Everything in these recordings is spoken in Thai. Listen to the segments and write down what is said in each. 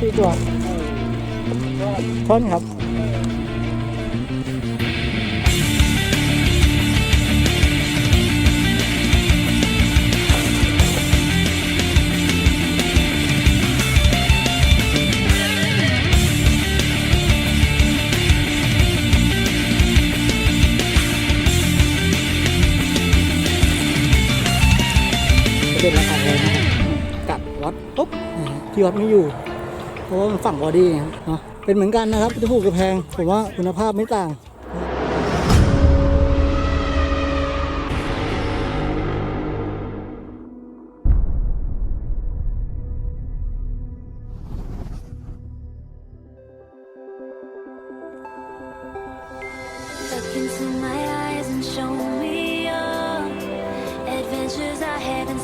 สี่ตัวท่อนครับเป็นราคาแพงนะครับกัดวัดปุ๊บที่วัดไม่อยู่ เพราะว่ามันฝั่งบอดี้เนาะเป็นเหมือนกันนะครับจะถูกกับแพงผมว่าคุณภาพไม่ต่าง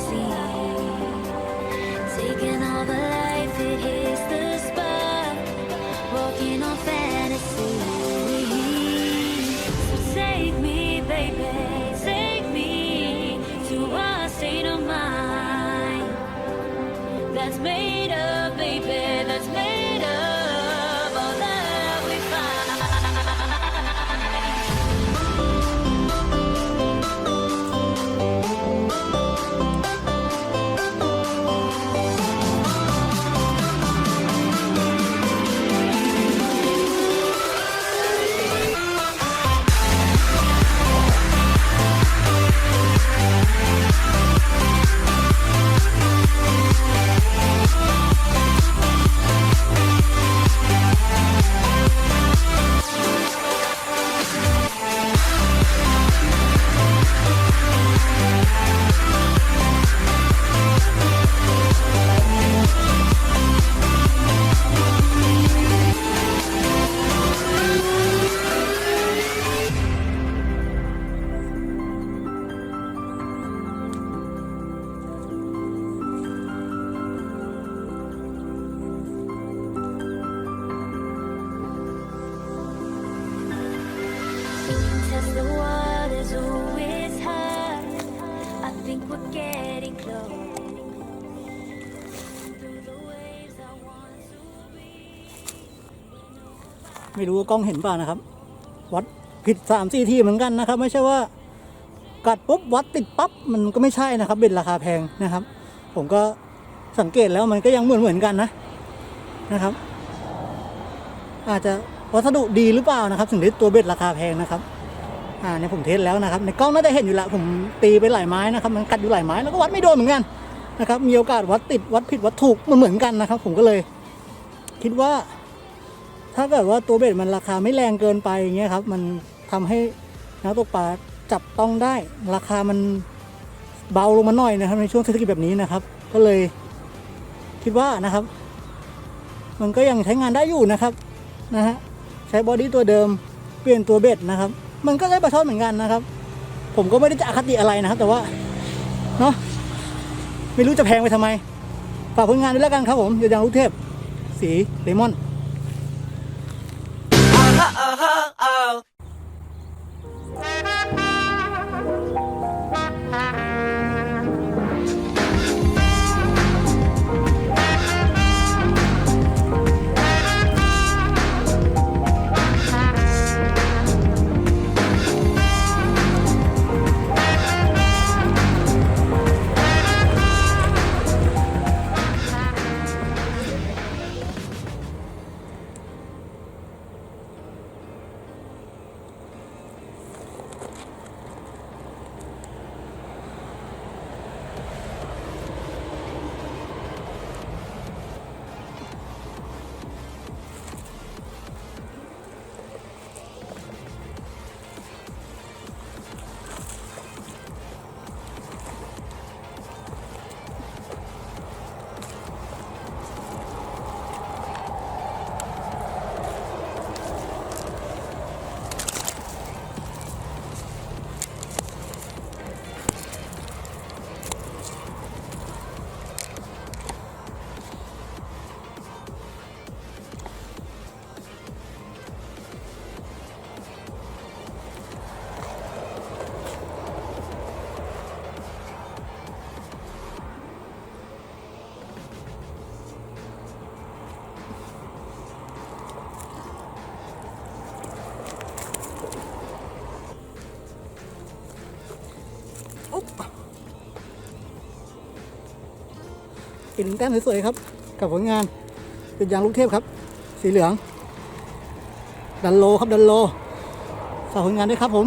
Look that's made of, baby, that's made ไม่รู้ว่ากล้องเห็นป่านะครับ วัดผิดสามสี่ที่เหมือนกันนะครับ ไม่ใช่ว่ากัดปุ๊บวัดติดปั๊บมันก็ไม่ใช่นะครับ เป็นราคาแพงนะครับ ผมก็สังเกตแล้วมันก็ยังเหมือนเหมือนกันนะนะครับ อาจจะวัสดุดีหรือเปล่านะครับถึงได้ตัวเบ็ดราคาแพงนะครับอ่าเนี่ยผมเทสแล้วนะครับ ในกล้องน่าจะเห็นอยู่ละผมตีไปหลายไม้นะครับ มันกัดอยู่หลายไม้แล้วก็วัดไม่โดนเหมือนกันนะครับ มีโอกาสวัดติดวัดผิดวัดถูกมันเหมือนกันนะครับ ผมก็เลย คิดว่า ถ้าเกิดว่าตัวเบ็ดมันราคาไม่แรงเกินไปอย่างเงี้ยครับ มันทำให้นักตกปลาจับต้องได้ ราคามันเบาลงมาหน่อยนะครับ ในช่วงเศรษฐกิจแบบนี้นะครับ ก็เลยคิดว่านะครับ มันก็ยังใช้งานได้อยู่นะครับนะฮะใช้บอดี้ตัวเดิมเปลี่ยนตัวเบ็ดนะครับ มันก็ได้ปลาช่อนเหมือนกันนะครับ ผมก็ไม่ได้จะอคติอะไรนะครับ แต่ว่าเนาะไม่รู้จะแพงไปทำไมฝากผลงานด้วยแล้วกันครับผมอยู่ยางลูกเทพ สีเลมอน ha. อีกหนึ่งแต้มสวยๆครับ กับผลงานเป็นยางลูกเทพครับ สีเหลือง ดันโลครับดันโลฝากผลงานด้วยครับผม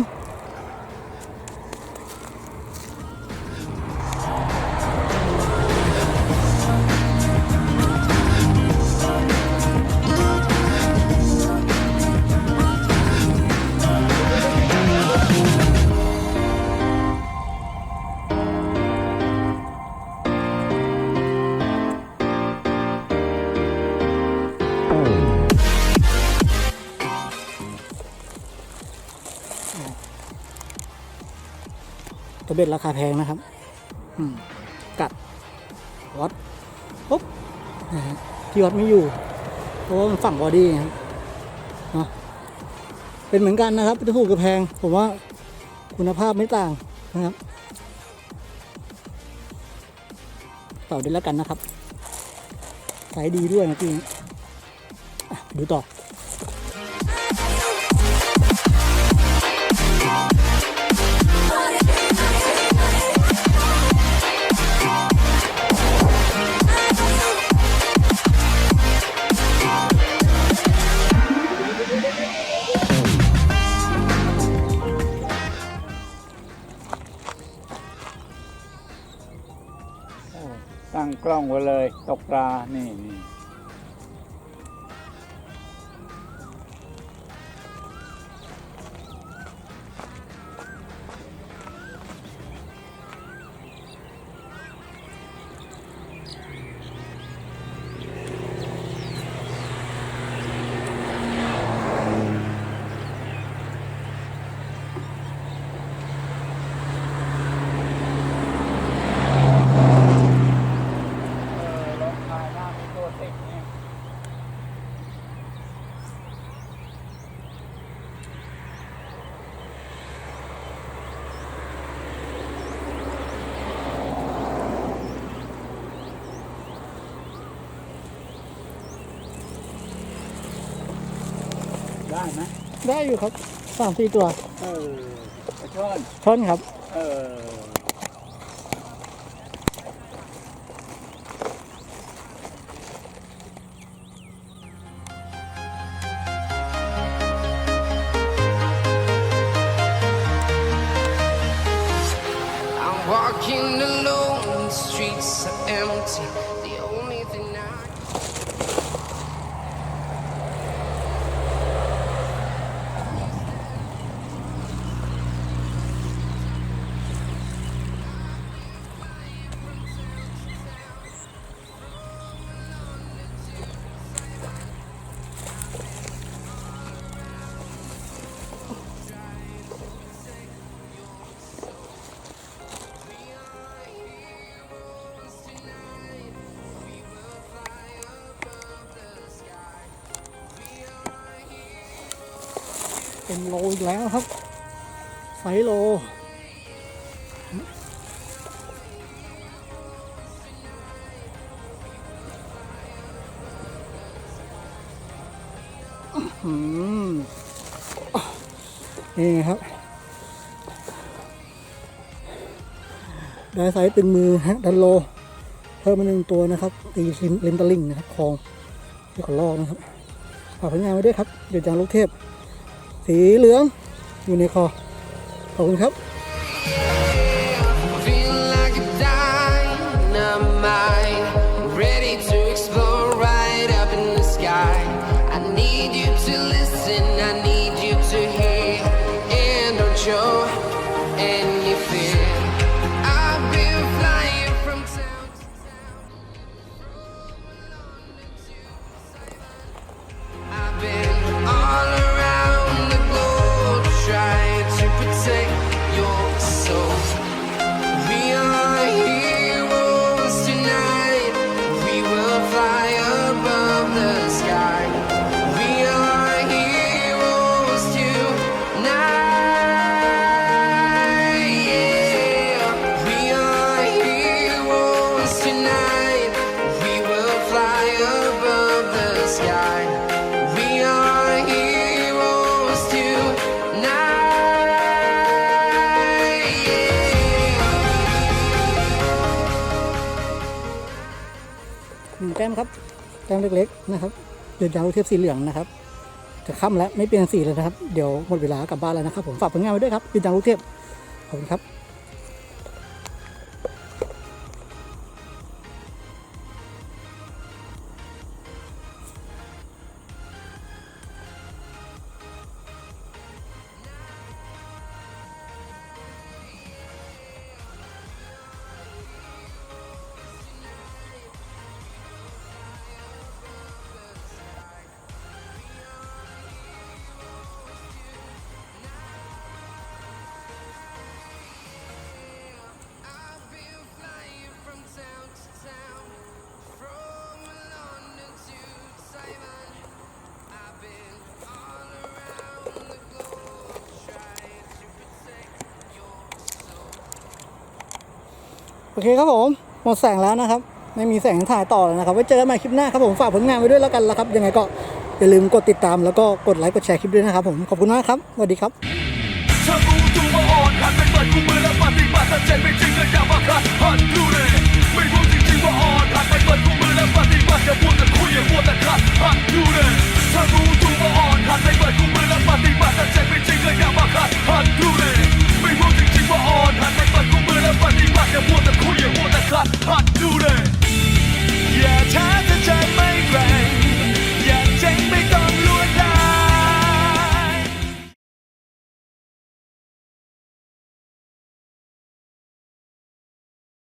ตัวเบ็ดราคาแพงนะครับกัดวัดปุ๊บนะฮะที่วัดไม่อยู่เพราะว่ามันฝั่งบอดี้นะครับเนาะเป็นเหมือนกันนะครับจะถูกกับแพง ผมว่าคุณภาพไม่ต่างนะครับต่อด้วยแล้วกันนะครับ สายดีด้วยนะพี่ดูต่อ งกล้องไว้เลย ตกปลานี่นี่ ไหมได้อยู่ครับสามสี่ตัว เออไปช่อนช่อนครับ เออ เป็นโลอีกแล้วครับไซโลอืมนี่ครับ ได้ไซส์ตึงมือฮะดันโล เพิ่มมาหนึ่งตัวนะครับ ตีริมริมตะลิ่งนะครับคลองที่ขาลอกนะครับฝากผลงานไว้ด้วยครับ เดี๋ยวจางลูกเทพ สีเหลืองอยู่ในคอขอบคุณครับ แต้มครับ แต้มเล็กๆนะครับเดือนดาวลูกเทพสีเหลืองนะครับจะค่ำแล้วไม่เปลี่ยนสีแล้วนะครับ เดี๋ยวหมดเวลากลับบ้านแล้วนะครับผมฝากผลงานไว้ด้วยครับเดือนดาวลูกเทพขอบคุณครับ โอเคครับผมหมดแสงแล้วนะครับ ไม่มีแสงถ่ายต่อแล้วนะครับไว้เจอกันใหม่คลิปหน้าครับผมฝากผลงานไว้ด้วยแล้วกันละครับ ยังไงก็อย่าลืมกดติดตามแล้วก็กดไลค์กดแชร์คลิปด้วยนะครับผมขอบคุณมากครับสวัสดีครับเธอรู้ตัวว่าอ่อนหันไปเปิดคู่มือและปฏิบัติแต่ใจไม่จริงก็อย่ามาขัดหันดูเลยไม่รู้จริงๆว่าอ่อนหันไปเปิดคู่มือและปฏิบัติอย่พูดแต่คุยอย่าพูดแต่ขัดหันดูเลยเธอรู้ตัวว่าอ่อนหันไป